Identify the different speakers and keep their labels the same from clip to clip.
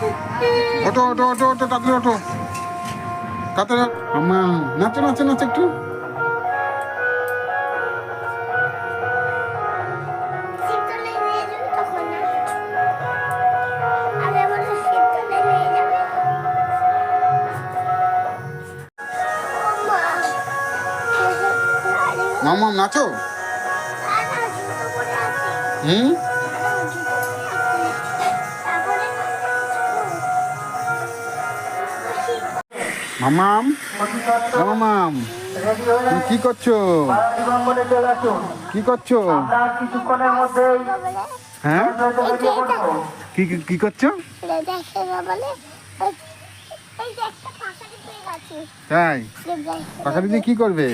Speaker 1: ওটো ওটো ওটো ওটো তাড়াতাড়ি ওটো তাড়াতাড়ি আমা নাচো নাচো নাচো একটু। মামা নাচো। হুম? মামাম মামাম তুমি কি করছ? কি করছ? হ্যাঁ? কি কি- করছ? তাই? পাখা দিদি কি করবে?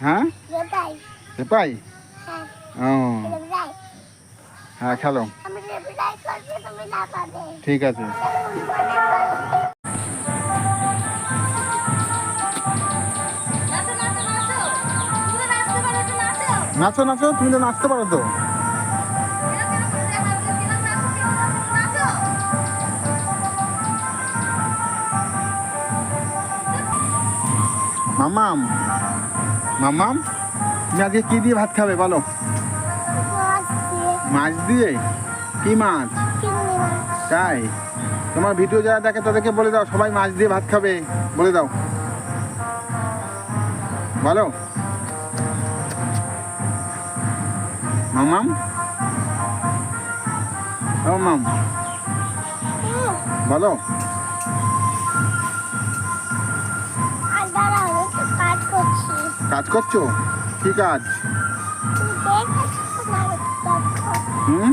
Speaker 1: হ্যাঁ?
Speaker 2: রেবাই
Speaker 1: পাই
Speaker 2: হ্যাঁ
Speaker 1: ও হ্যাঁ খেলো ঠিক আছে।
Speaker 3: নাচো নাচো, তুমি তো নাচতে পারো তো।
Speaker 1: মামাম মামাম তুমি আজকে কি দিয়ে ভাত খাবে বলো?
Speaker 2: মাছ দিয়ে?
Speaker 1: কি মাছ? তাই? তোমার ভিডিও যারা দেখে তাদেরকে বলে দাও, সবাই মাছ দিয়ে ভাত খাবে। বলে দাও। বলো। মামাম Mom? মাম
Speaker 2: Mom.
Speaker 1: বলো
Speaker 2: কাজ করছ।
Speaker 1: কি কাজ? হুম?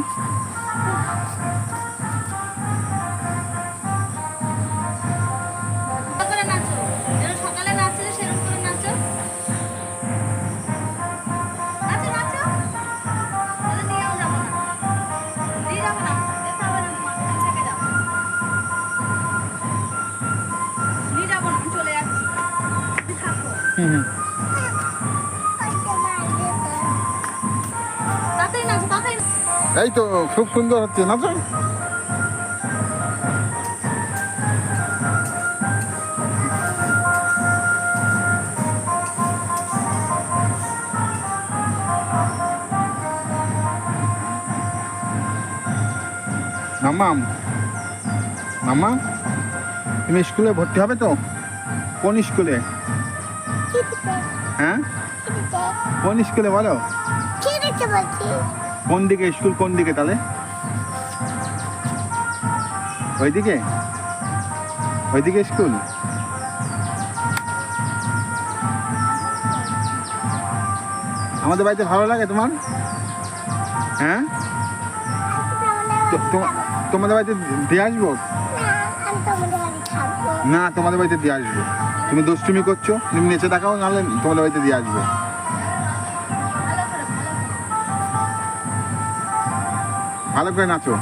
Speaker 1: এই তো খুব সুন্দর হচ্ছে নাচো মামাম মামা তুমি স্কুলে ভর্তি হবে তো? কোন স্কুলে? হ্যাঁ? কোন স্কুলে বলো? কোন দিকে? স্কুল কোন দিকে তাহলে? ওইদিকে? ওইদিকে স্কুল? আমাদের বাড়িতে ভালো লাগে তোমার? হ্যাঁ? তোমাদের বাড়িতে দিয়ে আসব।
Speaker 2: না তোমাদের
Speaker 1: বাড়িতে দিয়ে আসব। তুমি দুষ্টুমি করছ? তুমি নেচে দেখাও, নাহলে তোমাদের বাড়িতে দিয়ে আসবে। ভালো করে নাচো।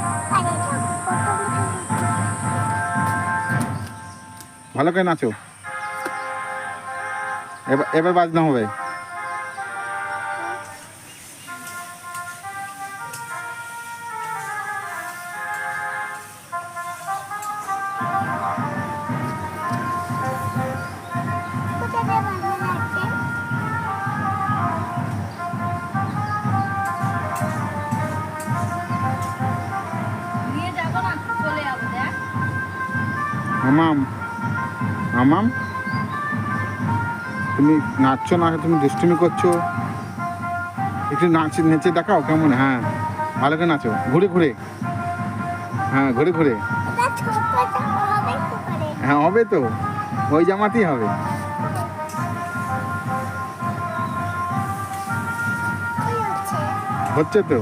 Speaker 1: ভালো করে নাচো। এবার এবার বাজনা হবে। মামাম মামাম তুমি নাচছো না, তুমি দুষ্টুমি করছ? একটু নাচ, নেচে দেখাও কেমন? হ্যাঁ ভালো করে নাচো। ঘুরে ঘুরে। হ্যাঁ ঘুরে ঘুরে? হ্যাঁ হবে তো। ওই জামাতেই হবে।
Speaker 2: হচ্ছে?
Speaker 1: হচ্ছে তো।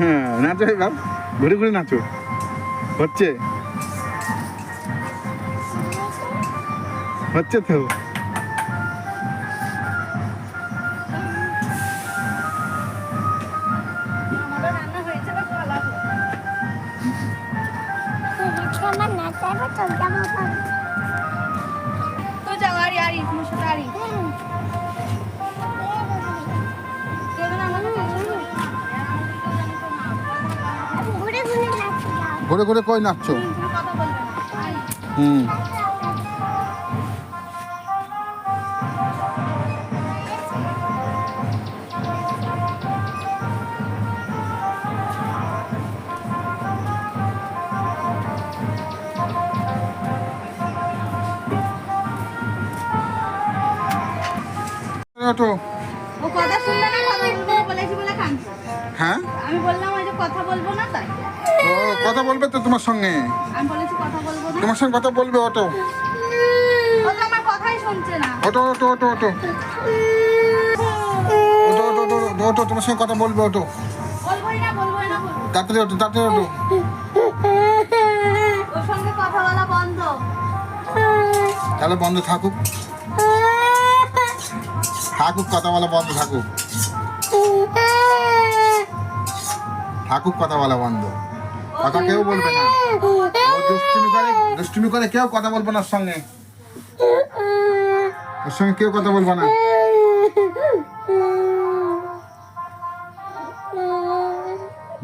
Speaker 1: হ্যাঁ নাচো এবার। ঘুরে ঘুরে নাচো হচ্ছে হচ্ছে তো
Speaker 3: আমারও রান্না হয়েছে বা পালাবো
Speaker 2: আজকে আমার
Speaker 1: ঘুরে ঘুরে কই নাচছো? হুম।
Speaker 3: বলব না তাই?
Speaker 1: ও কথা বলবে তো তোমার সঙ্গে।
Speaker 3: আমি বলেছি কথা বলব না।
Speaker 1: তোমার সঙ্গে কথা বলবে অটো।
Speaker 3: ও তো আমার কথাই শুনছে না।
Speaker 1: ওটো ওটো ওটো ওটো ওটো ওটো ওটো ওটো ওটো তোমার সঙ্গে কথা বলবে
Speaker 3: বলবোই না বলবোই না। বলব
Speaker 1: তাড়াতাড়ি ওটো তাড়াতাড়ি ওটো
Speaker 3: ওর সঙ্গে কথা বলা বন্ধ।
Speaker 1: তাহলে বন্ধ থাকুক। থাকুক কথা বলা বন্ধ থাকুক। থাকুক কথা বলা বন্ধ। কথা কেউ বলবে না। দুষ্টুমি করে দুষ্টুমি করে কেউ কথা বলবে না সঙ্গে। ওর সঙ্গে কেউ কথা বলবে না।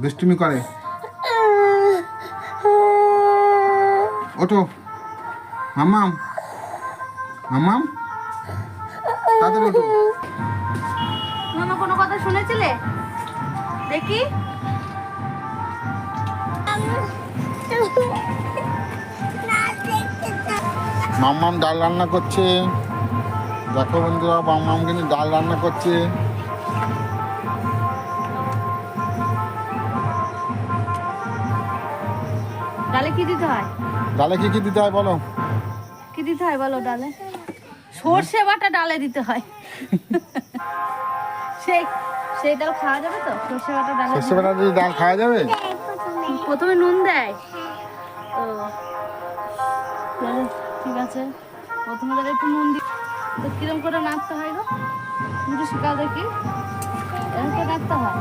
Speaker 1: দুষ্টুমি করে। ওটো মামাম মামাম তাদের
Speaker 3: অন্য কোনো কথা শুনেছিলে? দেখি।
Speaker 1: মাম্মাম ডাল রান্না করছে। দেখো বন্ধুরা মাম্মাম কিন্তু ডাল রান্না করছে।
Speaker 3: ডালে কি দিতে হয়?
Speaker 1: ডালে কি কি দিতে হয় বলো?
Speaker 3: কি দিতে হয় বলো ডালে? সর্ষে বাটা ডালে দিতে হয়। সেই সেই ডাল খাওয়া যাবে তো? সর্ষে বাটা ডালে
Speaker 1: বেলা দিয়ে ডাল খাওয়া যাবে?
Speaker 3: প্রথমে নুন দেয়। ও ঠিক আছে। প্রথমে একটু মন দি তো কিরম করে নাচতে হয় গো? একটু শিকাও দেখি। এরকম করে নাচতে হয়।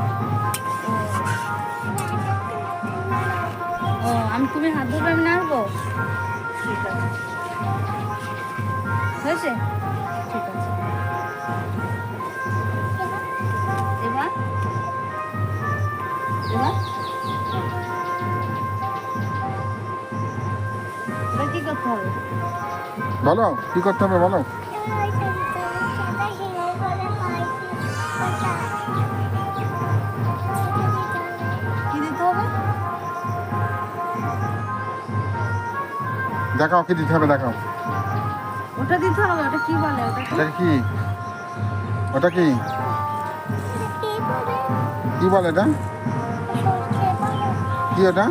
Speaker 3: ও, আমি তুমি হাত ধরবে, আমি নাচবো? ঠিক আছে। হয়েছে?
Speaker 1: বলো কি করতে হবে বলো? দেখাও কি দিতে হবে দেখাও।
Speaker 3: ওটা দিতে হবে ওটা কি বলে? ওটা কি?
Speaker 1: ওটা কি? ওটা কি? কি বলে এটা? কি ওটা?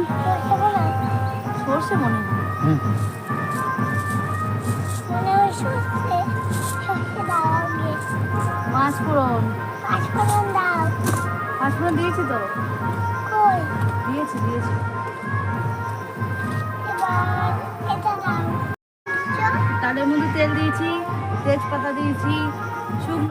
Speaker 3: সর্ষে মনে
Speaker 1: হুম।
Speaker 3: মাছ পাঁচফোড়ন দাও। পাঁচফোড়ন দিয়েছি তো? দিয়েছি দিয়েছি। তাদের মধ্যে তেল দিয়েছি তেজপাতা দিয়েছি শুকনো